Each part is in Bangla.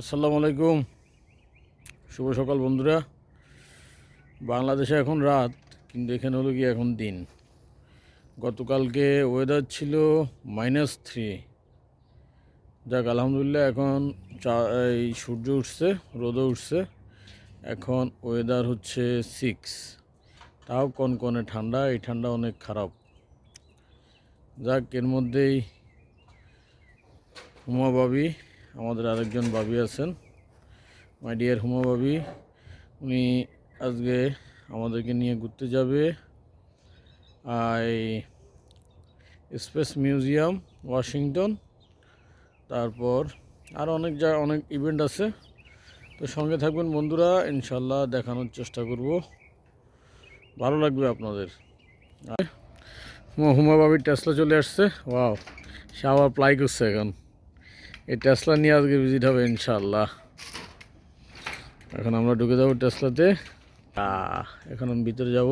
আসসালামু আলাইকুম। শুভ সকাল বন্ধুরা। বাংলাদেশে এখন রাত, কিন্তু এখানে হলো কি এখন দিন। গতকালকে ওয়েদার ছিল মাইনাস থ্রি যাক, আলহামদুলিল্লাহ এখন চা, এই সূর্য উঠছে, রোদও উঠছে। এখন ওয়েদার হচ্ছে সিক্স তাও কনকনে ঠান্ডা, এই ঠান্ডা অনেক খারাপ। যাক, এর মধ্যেই হুমা বাবি আমাদের আরেকজন বাবি আছেন মাই ডিয়ার হুমা বাবি উনি আজকে আমাদেরকে নিয়ে ঘুরতে যাবে, আই, স্পেস মিউজিয়াম, ওয়াশিংটন, তারপর আর অনেক যা অনেক ইভেন্ট আছে। তো সঙ্গে থাকবেন বন্ধুরা ইনশাল্লাহ দেখানোর চেষ্টা করব। ভালো লাগবে আপনাদের। হুমা- বাবির টেসলা চলে আসছে। ওয়াও সে আবার প্লাই করছে এখন। এই টেসলা নিয়ে আজকে ভিজিট হবে ইনশাল্লাহ এখন আমরা ঢুকে যাব টেসলাতে এখন আমি ভিতরে যাব।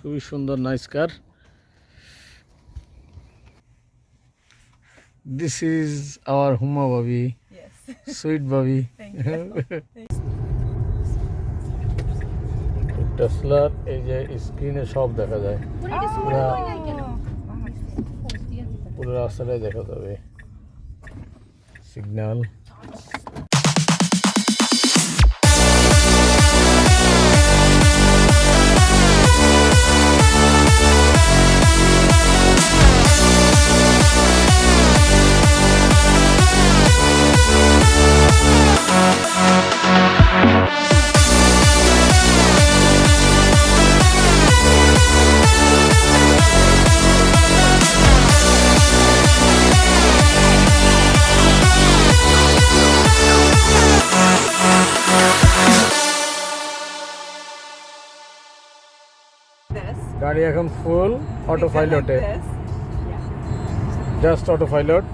খুবই সুন্দর nice car this is our Huma Babi sweet baby টেসলার এই যে স্ক্রিনে সব দেখা যায়। পুরো রাস্তাটাই দেখা যাবে। signal. গাড়ি এখন ফুল অটো পাইলটে Like this. Just auto pilot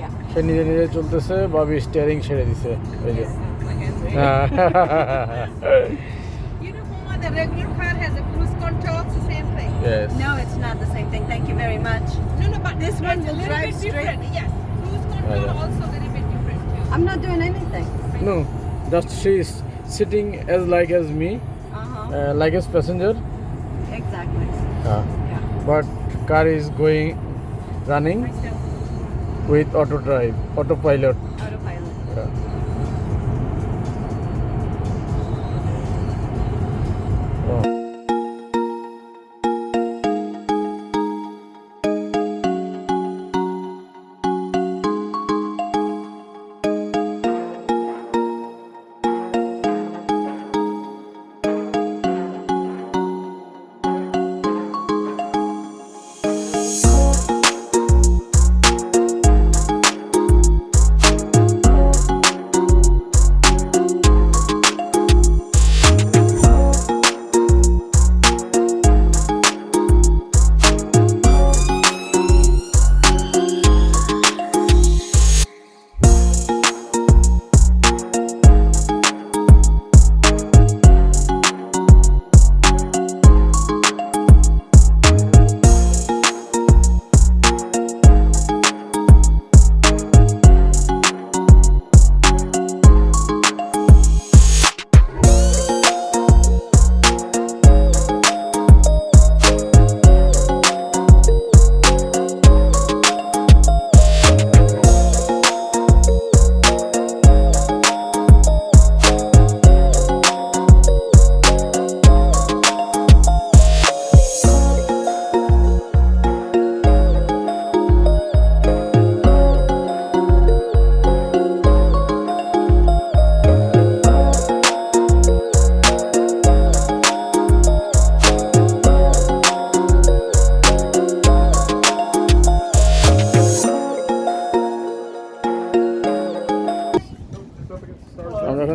Yeah. সে নিজে নিজে চলতেছে বাবি স্টিয়ারিং ছেড়ে দিছে ওই যে হ্যাঁ। You know, Mama, the regular car has a cruise control. It's the same thing. Yes. No, it's not the same thing. Thank you very much. No, no, but This but one a will little drive bit straight. different. Yes, cruise control yeah. also a little bit different too. I'm not doing anything. No, just she is sitting as like as me, Uh-huh. uh, like as passenger. Yeah. but car is going running with auto drive, autopilot.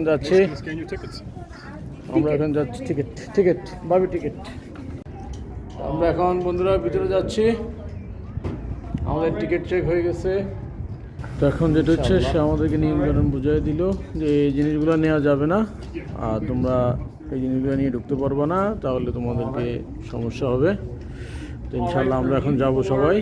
এখন যাচ্ছি. আমরা এখন যাচ্ছি টিকিট টিকিট বাবি টিকিট আমরা এখন বন্ধুরা ভিতরে যাচ্ছি। আমাদের টিকিট চেক হয়ে গেছে। তো এখন যেটা হচ্ছে, সে আমাদেরকে নিয়মকানুন বুঝিয়ে দিল যে এই জিনিসগুলো নেওয়া যাবে না। আর তোমরা এই জিনিসগুলো নিয়ে ঢুকতে পারবে না, তাহলে তোমাদেরকে সমস্যা হবে। তো ইনশাল্লাহ আমরা এখন যাব সবাই।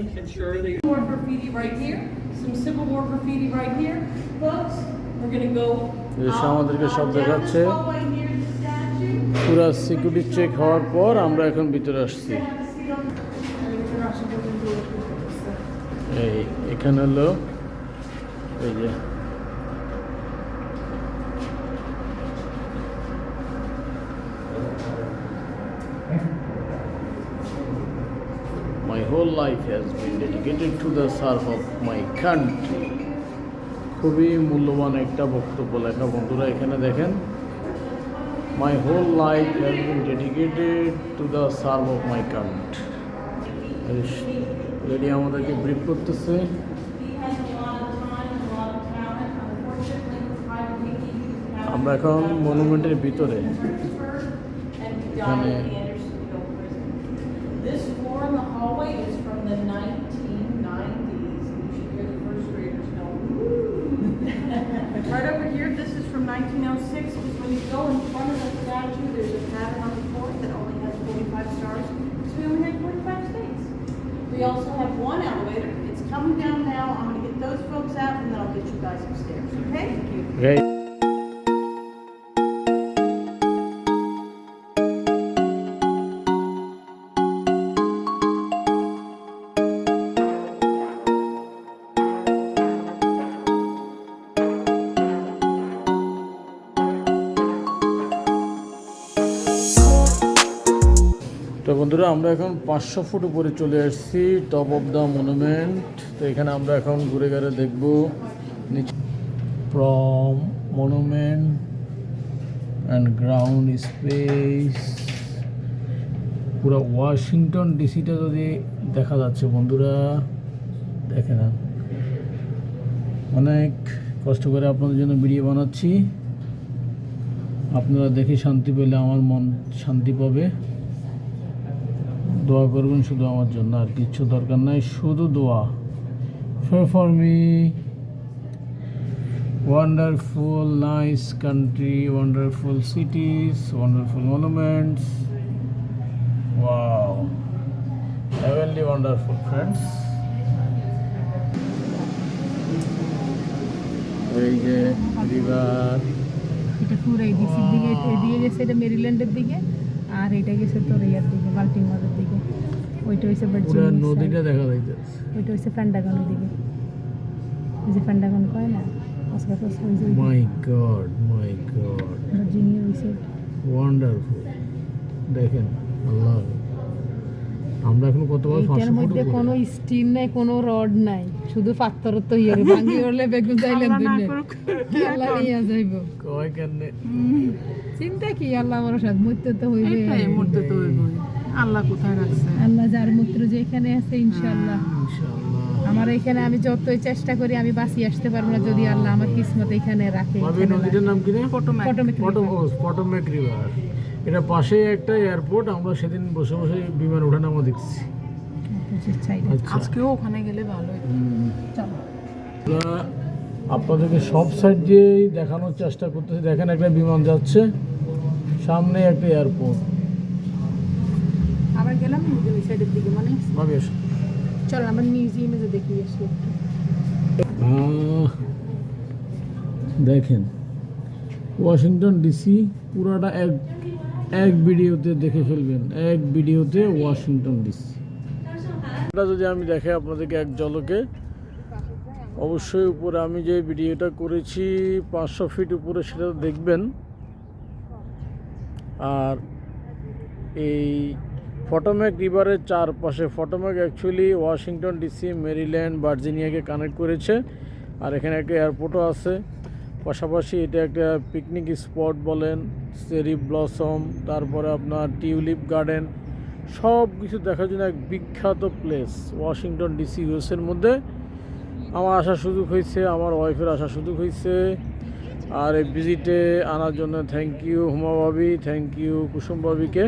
We're gonna go. এসে আমাদেরকে সব uh, দেখাচ্ছে. পুরা সিকিউরিটি চেক হওয়ার পর আমরা এখন ভিতরে আসছি এই এখানে হলো এই যে My whole life has been dedicated to the serve of my country. খুবই মূল্যবান একটা বক্তব্য লেখা। বন্ধুরা, এখানে দেখেন my whole life has been dedicated to the serve of my country আমাদেরকে ব্রিফ করতেছে। আমরা এখন মনুমেন্টের ভিতরে, এখানে 1906, because when you go in front of the statue, there's a pattern on the floor that only has 45 stars, because we only had 45 states. We also have one elevator, it's coming down now, I'm gonna get those folks out, and then I'll get you guys upstairs, okay? Thank you. বন্ধুরা, আমরা এখন পাঁচশো ফুট উপরে চলে আসছি টপ অফ দ্য মনুমেন্ট তো এখানে আমরা এখন ঘুরে ঘুরে দেখব from monument and ground space পুরো ওয়াশিংটন ডিসিটা যদি দেখা যাচ্ছে বন্ধুরা, দেখে না অনেক কষ্ট করে আপনাদের জন্য ভিডিও বানাচ্ছি। আপনারা দেখে শান্তি পেলে আমার মন শান্তি পাবে। দোয়া করবেন, শুধু আমার জন্য আর কিচ্ছু দরকার নাই, শুধু দোয়া। For me wonderful nice country wonderful cities wonderful monuments wow heavenly wonderful friends এই যে রিভার এটা পুরো এদিকে গেছে, এটা মেরিল্যান্ডের দিকে। আর এটা গেছে তোর ইয়ার দিকে বাল্টিমোরের দিকে। ওইটা হইছে পুরো নদীটা দেখা যাইতেছে। ওইটা হচ্ছে ফ্যান্ডাগনের দিকে। ওই যে ফ্যান্ডাগন কয় না? অস্কার যে my god my god Virginia হইছে ওয়ান্ডারফুল দেখেন আল্লাহ। আমরা এখন পাঁচশো মধ্যে কোনো স্টিল নাই কোনো রড নাই। শুধু পাথর তো ইয়ে হলে বেগুন কি আল্লাহ নিয়ে যাইব? কয় কেনে চিন্তা কি আল্লাহ আমার সাথে মরতে তো হইবে। এই মুহূর্তে তো ওই বই। আল্লাহ কোথায় রাখছে? আল্লাহ যার মূত্র যেখানে আছে ইনশাআল্লাহ। ইনশাআল্লাহ। আমার এখানে আমি যতই চেষ্টা করি আমি বাঁচিয়ে আসতে পারব না যদি আল্লাহ আমার কিসমত এখানে রাখে নদীটার নাম কি। ও পটমেক রিভার এটা পাশে একটা এয়ারপোর্ট আমরা সেদিন বসে বসে বিমান ওঠানামা দেখছি। আচ্ছা। আজকেও ওখানে গেলে ভালো। আপনাদেরকে সব সাইড দিয়েই দেখানোর চেষ্টা করতেছি। দেখেন একটা বিমান যাচ্ছে সামনে একটা এয়ারপোর্ট আবার গেলাম সাইডের দিকে মানে? ভাবি এসো। চল আমরা মিউজিয়ামে যে দেখি আসি দেখেন। ওয়াশিংটন ডিসি পুরাটা এক এক ভিডিওতে দেখে ফেলবেন, এক ভিডিওতে ওয়াশিংটন ডিসি। এটা যদি আমি দেখে আপনাদেরকে এক জলকে অবশ্যই উপরে আমি যে ভিডিওটা করেছি, পাঁচশো ফিট উপরে সেটা দেখবেন। আর এই ফটোম্যাক রিভারের চারপাশে Potomac actually Washington DC Maryland ভার্জিনিয়াকে connect করেছে। আর এখানে একটা এয়ারপোর্টও আছে। পাশাপাশি এটা একটা পিকনিক স্পট বলেন চেরি ব্লসম তারপরে আপনার টিউলিপ গার্ডেন সব কিছু দেখার জন্য এক বিখ্যাত প্লেস ওয়াশিংটন ডিসি ইউএসের মধ্যে। আমার আসার সুযোগ হয়েছে, আমার ওয়াইফের আসার সুযোগ হয়েছে। আর এই ভিজিটে আনার জন্য থ্যাংক ইউ হুমা ভাবি থ্যাংক ইউ কুসুম ভাবিকে।